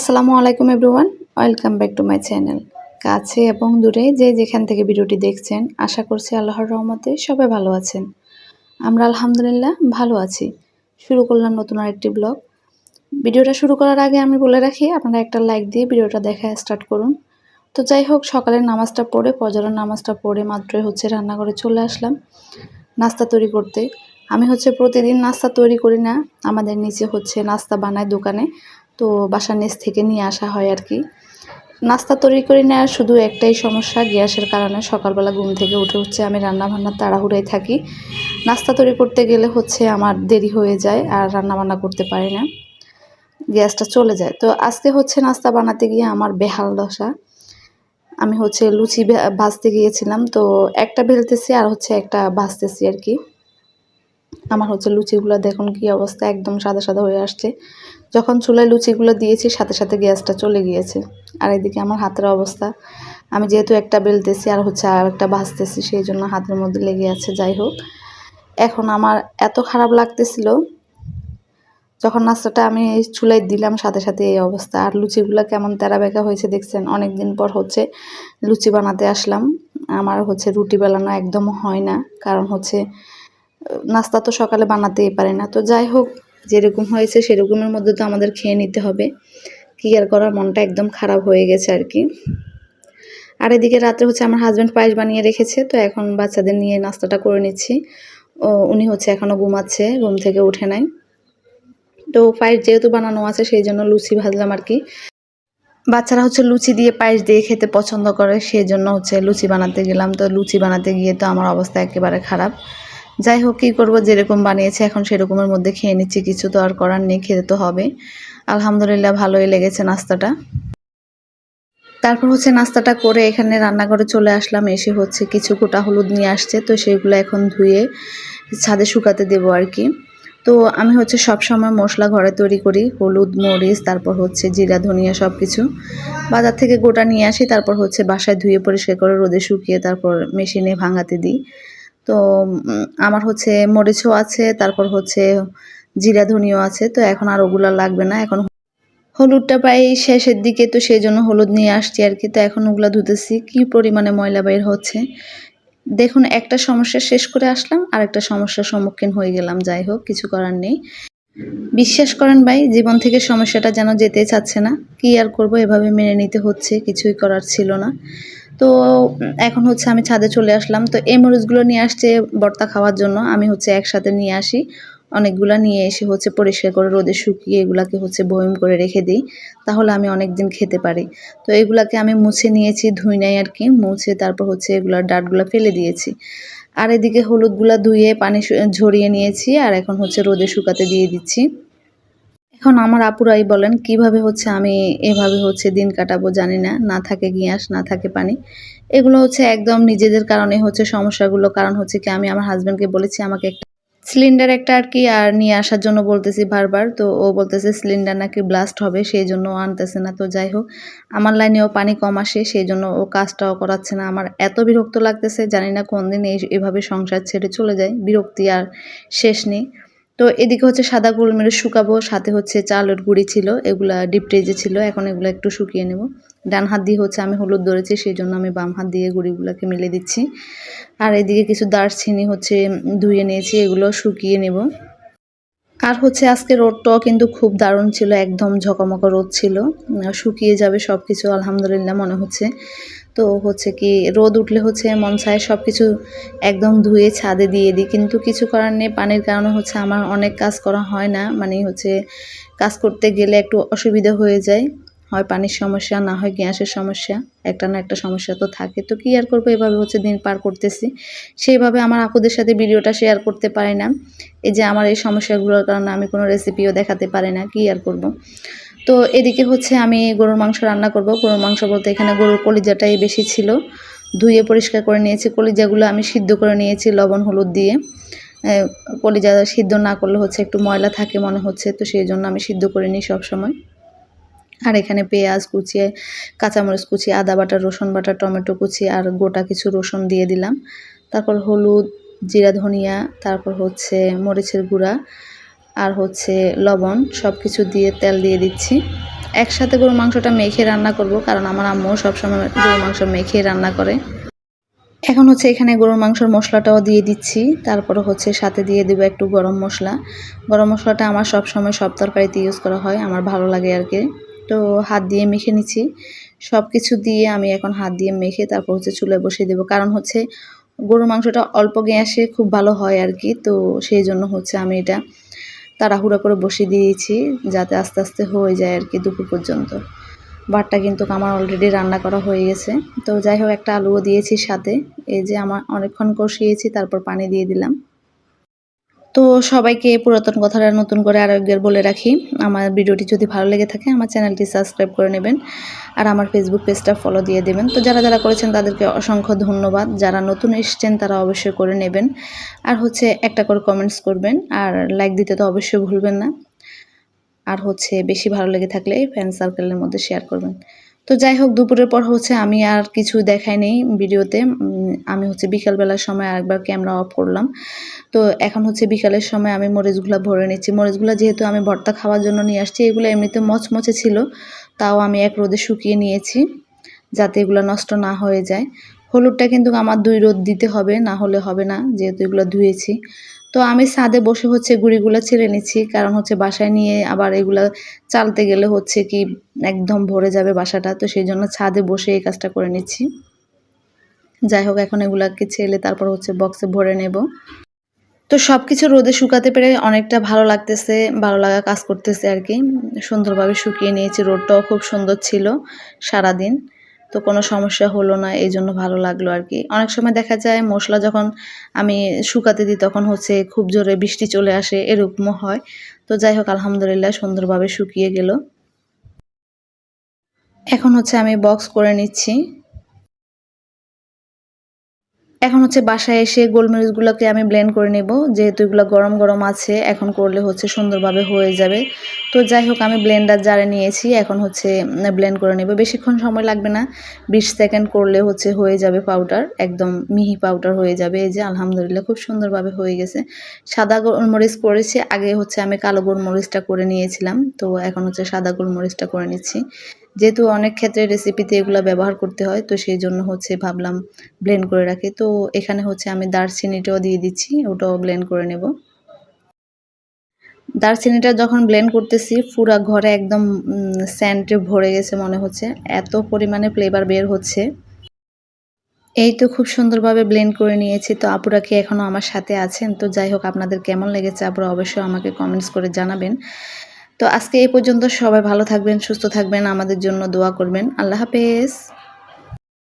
আসসালামু আলাইকুম everyone, welcome back to my channel. কাছে এবং দূরে যে যেখান থেকে ভিডিওটি দেখছেন, আশা করছি আল্লাহর রহমতে সবাই ভালো আছেন। আমরা আলহামদুলিল্লাহ ভালো আছি। শুরু করলাম নতুন আরেকটি ব্লগ। ভিডিওটা শুরু করার আগে আমি বলে রাখি, আপনারা একটা লাইক দিয়ে ভিডিওটা দেখা স্টার্ট করুন। তো যাই হোক, সকালের নামাজটা পড়ে, ফজরের নামাজটা পড়ে মাত্রই হচ্ছে রান্নাঘরে চলে আসলাম নাস্তা তৈরি করতে। আমি হচ্ছে প্রতিদিন নাস্তা তৈরি করি না, আমাদের নিচে হচ্ছে নাস্তা বানায় দোকানে। তো বাসার নিচ থেকে নিয়ে আসা হয় আর কি। নাস্তা তৈরি করে নেওয়ার শুধু একটাই সমস্যা, গ্যাসের কারণে সকালবেলা ঘুম থেকে উঠে হচ্ছে আমি রান্না বান্নার তাড়াহুড়াই থাকি। নাস্তা তৈরি করতে গেলে হচ্ছে আমার দেরি হয়ে যায় আর রান্নাবান্না করতে পারি না। গ্যাসটা চলে যায়। তো আজকে হচ্ছে নাস্তা বানাতে গিয়ে আমার বেহাল দশা। আমি হচ্ছে লুচি ভাজতে গিয়েছিলাম, তো একটা বেলতেছি আর হচ্ছে একটা ভাজতেছি আর কি। আমার হচ্ছে লুচিগুলো দেখুন কি অবস্থা, একদম সাদা সাদা হয়ে আসছে। যখন চুলায় লুচিগুলো দিয়েছি, সাথে সাথে গ্যাসটা চলে গিয়েছে। আর এদিকে আমার হাতের অবস্থা, আমি যেহেতু একটা বেলতেছি আর হচ্ছে আর একটা ভাজতেছি, সেই জন্য হাতের মধ্যে লেগে আছে, যাই হোক। এখন আমার এত খারাপ লাগতেছিল, যখন নাস্তাটা আমি চুলায় দিলাম, সাথে সাথে এই অবস্থা। আর লুচিগুলো কেমন তেরা বেঁকা হয়েছে দেখছেন অনেক দিন পর হচ্ছে লুচি বানাতে আসলাম। আমার হচ্ছে রুটি বেলানো একদম হয় না, কারণ হচ্ছে নাস্তা তো সকালে বানাতেই পারে না। তো যাই হোক, যেরকম হয়েছে সেরকমের মধ্যে তো আমাদের খেয়ে নিতে হবে। কি আর করার, মনটা একদম খারাপ হয়ে গেছে আর কি। আর এদিকে রাত্রে হচ্ছে আমার হাজব্যান্ড পায়েস বানিয়ে রেখেছে, তো এখন বাচ্চাদের নিয়ে নাস্তাটা করে নিচ্ছি। ও, উনি হচ্ছে এখনও ঘুমাচ্ছে, ঘুম থেকে উঠে নাই। তো পায়েস যেহেতু বানানো আছে, সেই জন্য লুচি ভাজলাম আর কি। বাচ্চারা হচ্ছে লুচি দিয়ে পায়েস দিয়ে খেতে পছন্দ করে, সেই জন্য হচ্ছে লুচি বানাতে গেলাম। তো লুচি বানাতে গিয়ে তো আমার অবস্থা একেবারে খারাপ। যাই হোক কী করব, যেরকম বানিয়েছে এখন সেরকমের মধ্যে খেয়ে নিচ্ছি, কিছু তো আর করার নেই, খেতে তো হবে। আলহামদুলিল্লাহ, ভালোই লেগেছে নাস্তাটা। তারপর হচ্ছে নাস্তাটা করে এখানে রান্নাঘরে চলে আসলাম, এসে হচ্ছে কিছু গোটা হলুদ নিয়ে আসছে, তো সেগুলো এখন ধুয়ে ছাদে শুকাতে দেবো আর কি। তো আমি হচ্ছে সব সময় মশলা ঘরে তৈরি করি, হলুদ, মরিচ, তারপর হচ্ছে জিরা, ধনিয়া সব কিছু বাজার থেকে গোটা নিয়ে আসি, তারপর হচ্ছে বাসায় ধুয়ে পরিষ্কার করে রোদে শুকিয়ে তারপর মেশিনে ভাঙাতে দিই। তো আমার হচ্ছে মরিচও আছে, তারপর হচ্ছে জিরা ধনিয়াও আছে, তো এখন আর ওগুলা লাগবে না, এখন হলুদটা প্রায় শেষের দিকে, তো সেই জন্য হলুদ নিয়ে আসছি আর কি, তো এখন ওগুলা ধুতেছি, কি পরিমাণে ময়লা বের হচ্ছে। দেখুন, একটা সমস্যা শেষ করে আসলাম, আর একটা সমস্যার সম্মুখীন হয়ে গেলাম, যাই হোক, কিছু করার নেই। বিশ্বাস করেন ভাই, জীবন থেকে সমস্যাটা যেন যেতে চাচ্ছে না, কি আর করব, এভাবে মেনে নিতে হচ্ছে, কিছুই করার ছিল না। তো এখন হচ্ছে আমি ছাদে চলে আসলাম। তো এই মরিচগুলো নিয়ে আসছে বর্তা খাওয়ার জন্য। আমি হচ্ছে একসাথে নিয়ে আসি। অনেকগুলা নিয়ে এসে হচ্ছে পরিষ্কার করে রোদে শুকিয়ে এগুলাকে হচ্ছে বয়ম করে রেখে দিই। তাহলে আমি অনেক দিন খেতে পারি। তো এগুলাকে আমি মুছে নিয়েছি, ধুই নাই আর কি মুছে তারপর হচ্ছে এগুলার ডাটগুলো ফেলে দিয়েছি। আর এদিকে হলুদগুলা ধুয়ে পানি ঝরিয়ে নিয়েছি। আর এখন হচ্ছে রোদে শুকাতে দিয়ে দিচ্ছি। এখন আমার আপুরাই বলেন, কীভাবে হচ্ছে আমি এভাবে হচ্ছে দিন কাটাবো জানি না না থাকে গ্যাস, না থাকে পানি। এগুলো হচ্ছে একদম নিজেদের কারণে হচ্ছে সমস্যাগুলো। কারণ হচ্ছে কি, আমি আমার হাজব্যান্ডকে বলেছি আমাকে একটা সিলিন্ডার একটা আর কি, আর নিয়ে আসার জন্য বলতেছি বারবার। তো ও বলতেছে সিলিন্ডার নাকি ব্লাস্ট হবে, সেই জন্য আনতেছে না। তো যাই হোক, আমার লাইনেও পানি কম আসে, সেই জন্য ও কাজটাও করাচ্ছে না। আমার এত বিরক্ত লাগতেছে, জানি না কোন দিন এই, এভাবে সংসার ছেড়ে চলে যায়। বিরক্তি আর শেষ নেই। তো এদিকে হচ্ছে সাদা গোলমরিচ শুকাবো, সাথে হচ্ছে চালের গুঁড়ি ছিল, এগুলা ডিপ ফ্রিজে ছিল, এখন এগুলো একটু শুকিয়ে নেব। ডান হাত দিয়ে হচ্ছে আমি হলুদ ধরেছি সেই জন্য আমি বাম হাত দিয়ে গুঁড়িগুলোকে মিলে দিচ্ছি। আর এদিকে কিছু দারচিনি হচ্ছে ধুয়ে নিয়েছি, এগুলো শুকিয়ে নেব। আর হচ্ছে আজকে রোদটাও কিন্তু খুব দারুণ ছিল, একদম ঝকমক রোদ ছিল। শুকিয়ে যাবে সব কিছু আলহামদুলিল্লাহ মনে হচ্ছে। তো হচ্ছে কি রোদ উঠলে হচ্ছে মন চায় সব কিছু একদম ধুয়ে ছাদে দিয়ে দিই। কিন্তু কিছু করার নেই, পানির কারণে হচ্ছে আমার অনেক কাজ করা হয় না। মানে হচ্ছে কাজ করতে গেলে একটু অসুবিধা হয়ে যায়। হয় পানির সমস্যা, না হয় গ্যাসের সমস্যা, একটা না একটা সমস্যা তো থাকে। তো কী আর করব? এভাবে হচ্ছে দিন পার করতেছি। সেইভাবে আমার আপুদের সাথে ভিডিওটা শেয়ার করতে পারি না। এই যে আমার এই সমস্যাগুলোর কারণে আমি কোনো রেসিপিও দেখাতে পারি না। কী আর করব? তো এদিকে হচ্ছে আমি গরুর মাংস রান্না করব। গরুর মাংস বলতে এখানে গরুর কলিজাটাই বেশি ছিল। ধুয়ে পরিষ্কার করে নিয়েছি। কলিজাগুলো আমি সিদ্ধ করে নিয়েছি লবণ, হলুদ দিয়ে। কলিজা সিদ্ধ না করলে হচ্ছে একটু ময়লা থাকে মনে হচ্ছে, তো সেই জন্য আমি সিদ্ধ করে নিই সবসময়। আর এখানে পেঁয়াজ কুচিয়ে কাঁচামরিচ কুচি, আদা বাটা, রসুন বাটা, টমেটো কুচি আর গোটা কিছু রসুন দিয়ে দিলাম। তারপর হলুদ, জিরা, ধনিয়া, তারপর হচ্ছে মরিচের গুঁড়া আর হচ্ছে লবণ সব কিছু দিয়ে তেল দিয়ে দিচ্ছি। একসাথে গরু মাংসটা মেখে রান্না করব, কারণ আমার আম্মু সবসময় গরু মাংস মেখে রান্না করে। এখন হচ্ছে এখানে গরুর মাংসের মশলাটাও দিয়ে দিচ্ছি। তারপরে হচ্ছে সাথে দিয়ে দেবো একটু গরম মশলা। গরম মশলাটা আমার সব সময় সব তরকারিতে ইউজ করা হয়, আমার ভালো লাগে আর কি তো হাত দিয়ে মেখে নিচ্ছি। সব কিছু দিয়ে আমি এখন হাত দিয়ে মেখে তারপর হচ্ছে চুলায় বসিয়ে দেবো, কারণ হচ্ছে গরুর মাংসটা অল্প গ্যাসে খুব ভালো হয় আর কি তো সেই জন্য হচ্ছে আমি এটা তাড়াহুড়া করে বসিয়ে দিয়েছি যাতে আস্তে আস্তে হয়ে যায় আর কি দুপুর পর্যন্ত। ভাতটা কিন্তু আমার অলরেডি রান্না করা হয়ে গেছে। তো যাই হোক, একটা আলুও দিয়েছি সাথে। এই যে আমার অনেকক্ষণ কষিয়েছি, তারপর পানি দিয়ে দিলাম। তো সবাইকে পুরাতন কথাটা নতুন করে আরও একবার বলে রাখি। আমার ভিডিওটি যদি ভালো লেগে থাকে, আমার চ্যানেলটি সাবস্ক্রাইব করে নেবেন আর আমার ফেসবুক পেজটা ফলো দিয়ে দেবেন। তো যারা যারা করেছেন, তাদেরকে অসংখ্য ধন্যবাদ। যারা নতুন এসছেন, তারা অবশ্যই করে নেবেন। আর হচ্ছে একটা করে কমেন্টস করবেন, আর লাইক দিতে তো অবশ্যই ভুলবেন না। আর হচ্ছে বেশি ভালো লেগে থাকলে ফ্যান সার্কেলের মধ্যে শেয়ার করবেন। তো যাই হোক, দুপুরের পর হচ্ছে আমি আর কিছু দেখাই নেই ভিডিওতে। আমি হচ্ছে বিকালবেলার সময় আরেকবার ক্যামেরা অফ করলাম। তো এখন হচ্ছে বিকালের সময় আমি মরিচগুলো ভরে নিচ্ছি। মরিচগুলো যেহেতু আমি ভর্তা খাওয়ার জন্য নিয়ে আসছি, এগুলো এমনিতে মচমচে ছিল, তাও আমি এক রোদে শুকিয়ে নিয়েছি যাতে এগুলো নষ্ট না হয়ে যায়। হলুদটা কিন্তু আমার দুই রোদ দিতে হবে, না হলে হবে না, যেহেতু এগুলো ধুয়েছি। তো আমি ছাদে বসে হচ্ছে গুঁড়িগুলো ছেড়ে নিচ্ছি, কারণ হচ্ছে বাসায় নিয়ে আবার এগুলো চালতে গেলে হচ্ছে কি একদম ভরে যাবে বাসাটা। তো সেই জন্য ছাদে বসে এই কাজটা করে নিচ্ছি। যাই হোক, এখন এগুলাকে ছেলে তারপর হচ্ছে বক্সে ভরে নেব। তো সব কিছু রোদে শুকাতে পেরে অনেকটা ভালো লাগতেছে, ভালো লাগা কাজ করতেছে আর কি। সুন্দরভাবে শুকিয়ে নিয়েছি, রোদটাও খুব সুন্দর ছিল সারাদিন। তো কোনো সমস্যা হলো না, এই জন্য ভালো লাগল আর কি অনেক সময় দেখা যায় মশলা যখন আমি শুকাতে দিই তখন হচ্ছে খুব জোরে বৃষ্টি চলে আসে এরকমও হয়। তো যাই হোক, আলহামদুলিল্লাহ সুন্দরভাবে শুকিয়ে গেল। এখন হচ্ছে আমি বক্স করে নিচ্ছি। এখন হচ্ছে বাসায় এসে গোলমরিচগুলোকে আমি ব্লেন্ড করে নেব। যেহেতু এগুলো গরম গরম আছে, এখন করলে হচ্ছে সুন্দরভাবে হয়ে যাবে। তো যাই হোক, আমি ব্লেন্ডার জারে নিয়েছি, এখন হচ্ছে ব্লেন্ড করে নেব। বেশিক্ষণ সময় লাগবে না, বিশ সেকেন্ড করলে হচ্ছে হয়ে যাবে পাউডার একদম মিহি পাউডার হয়ে যাবে। এই যে আলহামদুলিল্লাহ খুব সুন্দরভাবে হয়ে গেছে। সাদা গোলমরিচ করেছি, আগে হচ্ছে আমি কালো গোলমরিচটা করে নিয়েছিলাম। তো এখন হচ্ছে সাদা গোলমরিচটা করে নিচ্ছি। যেহেতু অনেক ক্ষেত্রে রেসিপিতে এগুলো ব্যবহার করতে হয়, তো সেই জন্য হচ্ছে ভাবলাম ব্লেন্ড করে রাখি। তো এখানে হচ্ছে আমি দারচিনিটাও দিয়ে দিচ্ছি, ওটাও ব্লেন্ড করে নেব। দারচিনিটা যখন ব্লেন্ড করতেছি, পুরা ঘরে একদম স্যান্টে ভরে গেছে মনে হচ্ছে। এত পরিমাণে ফ্লেভার বের হচ্ছে। এই তো খুব সুন্দরভাবে ব্লেন্ড করে নিয়েছি। তো আপুরা কি এখনও আমার সাথে আছেন? তো যাই হোক, আপনাদের কেমন লেগেছে? আপুরা অবশ্যই আমাকে কমেন্টস করে জানাবেন। তো আজকে এই পর্যন্ত সবাই ভালো থাকবেন, সুস্থ থাকবেন, আমাদের জন্য দোয়া করবেন। আল্লাহ হাফেজ।